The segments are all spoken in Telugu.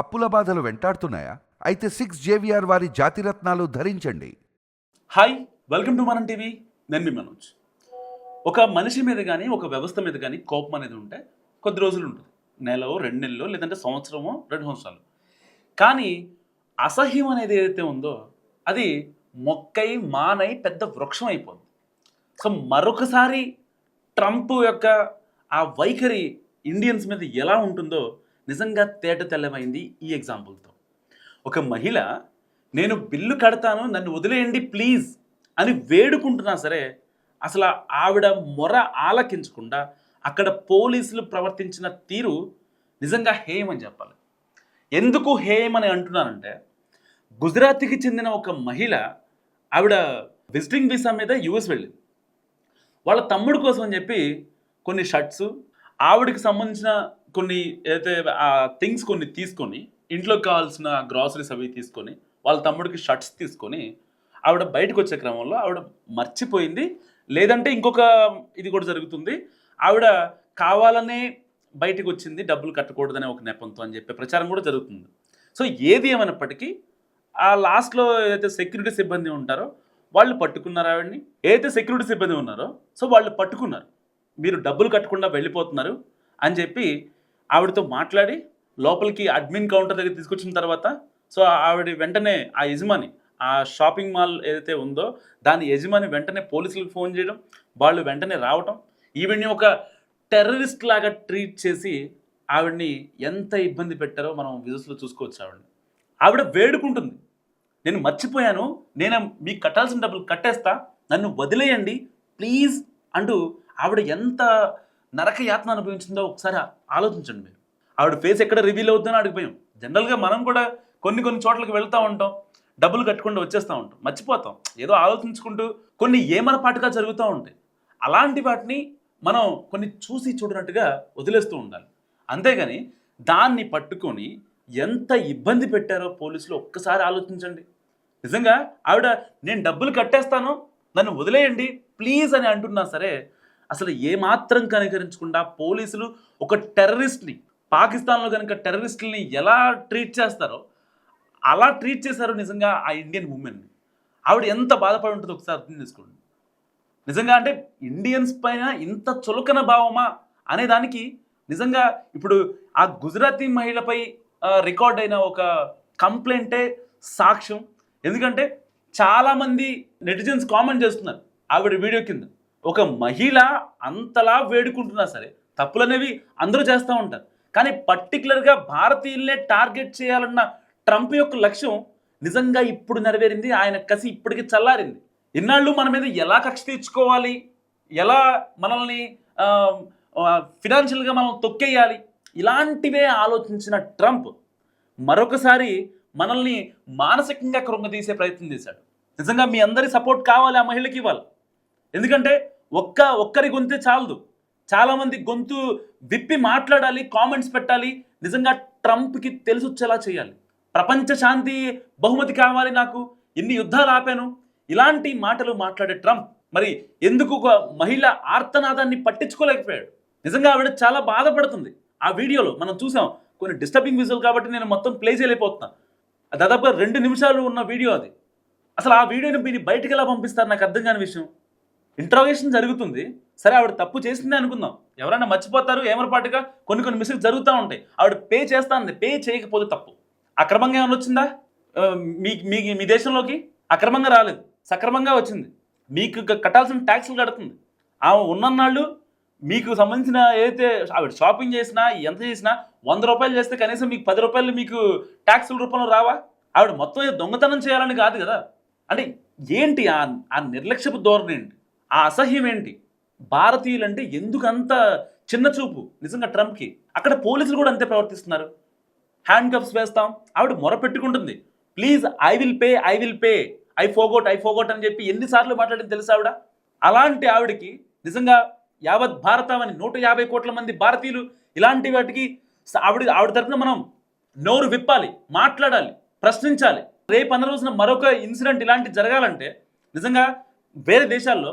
అప్పుల బాధలు వెంటాడుతున్నాయా? అయితే సిక్స్ జేవిఆర్ వారి జాతిరత్నాలు ధరించండి. Hi welcome to Manam TV. నేను మీ మనోజ్. ఒక మనిషి మీద కానీ ఒక వ్యవస్థ మీద కానీ కోపం అనేది ఉంటే కొద్ది రోజులు ఉంటుంది. నెలలో రెండు నెలలు లేదంటే సంవత్సరమో రెండు సంవత్సరాలు. కానీ అసహ్యం అనేది ఏదైతే ఉందో అది మొక్కై మానై పెద్ద వృక్షం అయిపోతుంది సో మరొకసారి ట్రంప్ యొక్క ఆ వైఖరి ఇండియన్స్ మీద ఎలా ఉంటుందో నిజంగా తేట తెల్లమైంది ఈ ఎగ్జాంపుల్తో ఒక మహిళ నేను బిల్లు కడతాను నన్ను వదిలేయండి ప్లీజ్ అని వేడుకుంటున్నా సరే అసలు ఆవిడ మొర ఆలకించకుండా అక్కడ పోలీసులు ప్రవర్తించిన తీరు నిజంగా హేయం అని చెప్పాలి. ఎందుకు హేయం అని అంటున్నానంటే గుజరాత్కి చెందిన ఒక మహిళ ఆవిడ విజిటింగ్ వీసా మీద యుఎస్ వెళ్ళింది. వాళ్ళ తమ్ముడు కోసం అని చెప్పి కొన్ని షర్ట్స్ ఆవిడకి సంబంధించిన కొన్ని ఏదైతే ఆ థింగ్స్ కొన్ని తీసుకొని ఇంట్లోకి కావాల్సిన గ్రాసరీస్ అవి తీసుకొని వాళ్ళ తమ్ముడికి షర్ట్స్ తీసుకొని ఆవిడ బయటకు వచ్చే క్రమంలో ఆవిడ మర్చిపోయింది. లేదంటే ఇంకొక ఇది కూడా జరుగుతుంది. ఆవిడ కావాలనే బయటకు వచ్చింది డబ్బులు కట్టకూడదనే ఒక నెపంతో అని చెప్పే ప్రచారం కూడా జరుగుతుంది. సో ఏది ఏమైనప్పటికీ ఆ లాస్ట్లో ఏదైతే సెక్యూరిటీ సిబ్బంది ఉంటారో వాళ్ళు పట్టుకున్నారు ఆవిడని. ఏదైతే సెక్యూరిటీ సిబ్బంది ఉన్నారో సో వాళ్ళు పట్టుకున్నారు. మీరు డబ్బులు కట్టకుండా వెళ్ళిపోతున్నారు అని చెప్పి ఆవిడతో మాట్లాడి లోపలికి అడ్మిన్ కౌంటర్ దగ్గర తీసుకొచ్చిన తర్వాత సో ఆవిడ వెంటనే ఆ యజమాని ఆ షాపింగ్ మాల్ ఏదైతే ఉందో దాని యజమాని వెంటనే పోలీసులకు ఫోన్ చేయడం వాళ్ళు వెంటనే రావటం ఈవిడ్ని ఒక టెర్రరిస్ట్ లాగా ట్రీట్ చేసి ఆవిడ్ని ఎంత ఇబ్బంది పెట్టారో మనం విజువల్స్లో చూసుకోవచ్చు ఆవిడని. ఆవిడ వేడుకుంటుంది. నేను మర్చిపోయాను నేను మీకు కట్టాల్సిన డబ్బులు కట్టేస్తా నన్ను వదిలేయండి ప్లీజ్ అంటూ ఆవిడ ఎంత నరక యాతన అనుభవించిందో ఒకసారి ఆలోచించండి మీరు. ఆవిడ ఫేస్ ఎక్కడ రివీల్ అవుతుందో అడిగిపోయాం జనరల్గా మనం కూడా కొన్ని కొన్ని చోట్లకి వెళ్తూ ఉంటాం. డబ్బులు కట్టకుండా వచ్చేస్తూ ఉంటాం. మర్చిపోతాం. ఏదో ఆలోచించుకుంటూ కొన్ని ఏమనపాటుగా జరుగుతూ ఉంటాయి. అలాంటి వాటిని మనం కొన్ని చూసి చూడనట్టుగా వదిలేస్తూ ఉండాలి. అంతేగాని దాన్ని పట్టుకొని ఎంత ఇబ్బంది పెట్టారో పోలీసులు ఒక్కసారి ఆలోచించండి. నిజంగా ఆవిడ నేను డబ్బులు కట్టేస్తాను నన్ను వదిలేయండి ప్లీజ్ అని అంటున్నా సరే అసలు ఏమాత్రం కనికరించకుండా పోలీసులు ఒక టెర్రరిస్ట్ని పాకిస్తాన్లో కనుక టెర్రరిస్టుల్ని ఎలా ట్రీట్ చేస్తారో అలా ట్రీట్ చేశారు నిజంగా ఆ ఇండియన్ ఉమెన్ని ఆవిడ ఎంత బాధపడి ఉంటుందో ఒకసారి అర్థం చేసుకోండి. నిజంగా అంటే ఇండియన్స్ పైన ఇంత చులకన భావమా అనే దానికి నిజంగా ఇప్పుడు ఆ గుజరాతీ మహిళపై రికార్డ్ అయిన ఒక కంప్లైంటే సాక్ష్యం. ఎందుకంటే చాలామంది నెటిజన్స్ కామెంట్ చేస్తున్నారు ఆవిడ వీడియో కింద. ఒక మహిళ అంతలా వేడుకుంటున్నా సరే తప్పులు అనేవి అందరూ చేస్తూ ఉంటారు. కానీ పర్టికులర్గా భారతీయులనే టార్గెట్ చేయాలన్న ట్రంప్ యొక్క లక్ష్యం నిజంగా ఇప్పుడు నెరవేరింది ఆయన కసి ఇప్పటికి చల్లారింది. ఇన్నాళ్ళు మన మీద ఎలా కక్ష తీర్చుకోవాలి ఎలా మనల్ని ఫినాన్షియల్గా మనం తొక్కేయాలి ఇలాంటివే ఆలోచించిన ట్రంప్ మరొకసారి మనల్ని మానసికంగా కృంగతీసే ప్రయత్నం చేశాడు. నిజంగా మీ అందరి సపోర్ట్ కావాలి ఆ మహిళకి ఇవ్వాలి ఎందుకంటే ఒక్క ఒక్కరి గొంతే చాలదు. చాలామంది గొంతు విప్పి మాట్లాడాలి కామెంట్స్ పెట్టాలి నిజంగా ట్రంప్కి తెలిసొచ్చేలా చేయాలి. ప్రపంచ శాంతి బహుమతి కావాలి నాకు ఎన్ని యుద్ధాలు ఆపాను. ఇలాంటి మాటలు మాట్లాడే ట్రంప్ మరి ఎందుకు ఒక మహిళ ఆర్తనాదాన్ని పట్టించుకోలేకపోయాడు? నిజంగా ఆవిడ చాలా బాధపడుతుంది. ఆ వీడియోలో మనం చూసాం కొన్ని డిస్టర్బింగ్ విజువల్ కాబట్టి నేను మొత్తం ప్లే చేయలేకపోతున్నా. దాదాపుగా రెండు నిమిషాలు ఉన్న వీడియో అది. అసలు ఆ వీడియోని మీరు బయటకు ఎలా పంపిస్తారు? నాకు అర్థం కాని విషయం. ఇంట్రోగేషన్ జరుగుతుంది. సరే ఆవిడ తప్పు చేసింది అనుకుందాం. ఎవరైనా మర్చిపోతారు ఏమరపాటుగా కొన్ని కొన్ని మిస్టేక్స్ జరుగుతూ ఉంటాయి. ఆవిడ పే చేస్తాంది. పే చేయకపోతే తప్పు. అక్రమంగా ఏమైనా వచ్చిందా? మీ మీ మీ దేశంలోకి? అక్రమంగా రాలేదు. సక్రమంగా వచ్చింది. మీకు కట్టాల్సిన ట్యాక్స్లు కడుతుంది. ఆమె ఉన్నన్నాళ్ళు మీకు సంబంధించిన ఏదైతే ఆవిడ షాపింగ్ చేసినా ఎంత చేసినా వంద రూపాయలు చేస్తే కనీసం మీకు పది రూపాయలు మీకు ట్యాక్సుల రూపంలో రావా? ఆవిడ మొత్తం దొంగతనం చేయాలని కాదు కదా. అంటే ఏంటి ఆ ఆ నిర్లక్ష్యపు ధోరణి ఏంటి? ఆ అసహ్యం ఏంటి? భారతీయులంటే ఎందుకంత చిన్న చూపు? నిజంగా ట్రంప్కి? అక్కడ పోలీసులు కూడా అంతే ప్రవర్తిస్తున్నారు. హ్యాండ్ కప్స్ వేస్తాం ఆవిడ మొరపెట్టుకుంటుంది please I will pay I will pay I forgot I forgot అని చెప్పి ఎన్నిసార్లు మాట్లాడింది తెలుసు ఆవిడ? అలాంటి ఆవిడకి నిజంగా యావత్ భారతావని నూట యాభై కోట్ల మంది భారతీయులు ఇలాంటి వాటికి ఆవిడ ఆవిడ తరఫున మనం నోరు విప్పాలి మాట్లాడాలి ప్రశ్నించాలి. రేపు అన్న రోజున మరొక ఇన్సిడెంట్ ఇలాంటి జరగాలంటే నిజంగా వేరే దేశాల్లో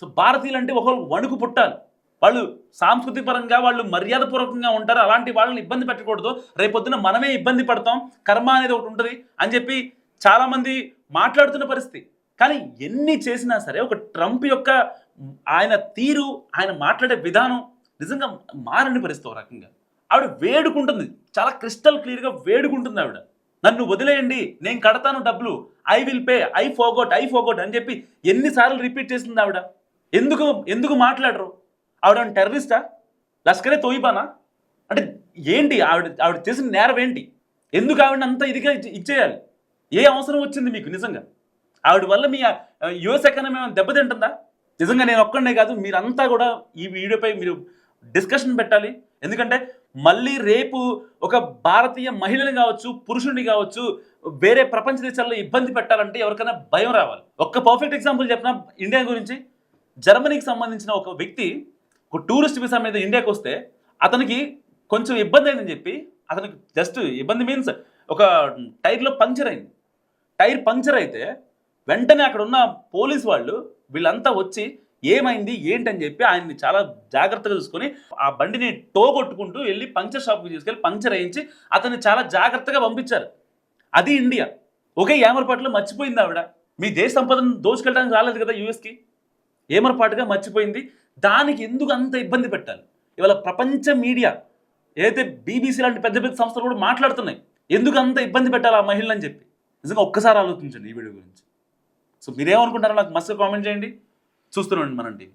సో భారతీయులు అంటే ఒకరు వణుకు పుట్టాలి. వాళ్ళు సాంస్కృతిక పరంగా వాళ్ళు మర్యాదపూర్వకంగా ఉంటారు. అలాంటి వాళ్ళని ఇబ్బంది పెట్టకూడదు. రేపొద్దున మనమే ఇబ్బంది పడతాం. కర్మ అనేది ఒకటి ఉంటుంది అని చెప్పి చాలామంది మాట్లాడుతున్న పరిస్థితి. కానీ ఎన్ని చేసినా సరే ఒక ట్రంప్ యొక్క ఆయన తీరు ఆయన మాట్లాడే విధానం నిజంగా మారని పరిస్థితి ఒక రకంగా. ఆవిడ వేడుకుంటుంది. చాలా క్రిస్టల్ క్లియర్గా వేడుకుంటుంది ఆవిడ. నన్ను వదిలేయండి నేను కడతాను డబ్బులు. I will pay I forgot I forgot అని చెప్పి ఎన్నిసార్లు రిపీట్ చేసింది ఆవిడ. ఎందుకు ఎందుకు మాట్లాడరు? ఆవిడ టెర్రరిస్టా? లష్కరే తోయిబానా? అంటే ఏంటి ఆవిడ ఆవిడ చేసిన నేరం ఏంటి? ఎందుకు ఆవిడ అంత ఇదిగా ఇచ్చేయాలి? ఏ అవసరం వచ్చింది మీకు నిజంగా? ఆవిడ వల్ల మీ యువస్ ఎకానమీ దెబ్బతింటుందా? నిజంగా నేను ఒక్కడే కాదు మీరంతా కూడా ఈ వీడియోపై మీరు డిస్కషన్ పెట్టాలి. ఎందుకంటే మళ్ళీ రేపు ఒక భారతీయ మహిళని కావచ్చు పురుషుడిని కావచ్చు వేరే ప్రపంచ దేశాల్లో ఇబ్బంది పెట్టాలంటే ఎవరికైనా భయం రావాలి. ఒక్క పర్ఫెక్ట్ ఎగ్జాంపుల్ చెప్పిన ఇండియా గురించి జర్మనీకి సంబంధించిన ఒక వ్యక్తి ఒక టూరిస్ట్ వీసా మీద ఇండియాకి వస్తే అతనికి కొంచెం ఇబ్బంది అయిందని చెప్పి అతనికి జస్ట్ ఇబ్బంది మీన్స్ ఒక టైర్లో పంక్చర్ అయింది. టైర్ పంక్చర్ అయితే వెంటనే అక్కడ ఉన్న పోలీస్ వాళ్ళు వీళ్ళంతా వచ్చి ఏమైంది ఏంటని చెప్పి ఆయన్ని చాలా జాగ్రత్తగా చూసుకొని ఆ బండిని టో కొట్టుకుంటూ వెళ్ళి పంక్చర్ షాప్కి తీసుకెళ్ళి పంక్చర్ వేయించి అతన్ని చాలా జాగ్రత్తగా పంపించారు. అది ఇండియా. ఒకే ఏమరపాటులో మర్చిపోయింది ఆవిడ. మీ దేశ సంపదను దోచుకెళ్ళడానికి రాలేదు కదా యూఎస్కి? ఏమరపాటుగా మర్చిపోయింది? దానికి ఎందుకు అంత ఇబ్బంది పెట్టాలి? ఇవాళ ప్రపంచ మీడియా ఏదైతే బీబీసీ లాంటి పెద్ద పెద్ద సంస్థలు కూడా మాట్లాడుతున్నాయి ఎందుకు అంత ఇబ్బంది పెట్టాలి ఆ మహిళని చెప్పి? నిజంగా ఒక్కసారి ఆలోచించండి ఈ వీడియో గురించి. సో మీరేమనుకుంటారో నాకు మస్తు కామెంట్ చేయండి. చూస్తున్నాండి మనం టీవీ.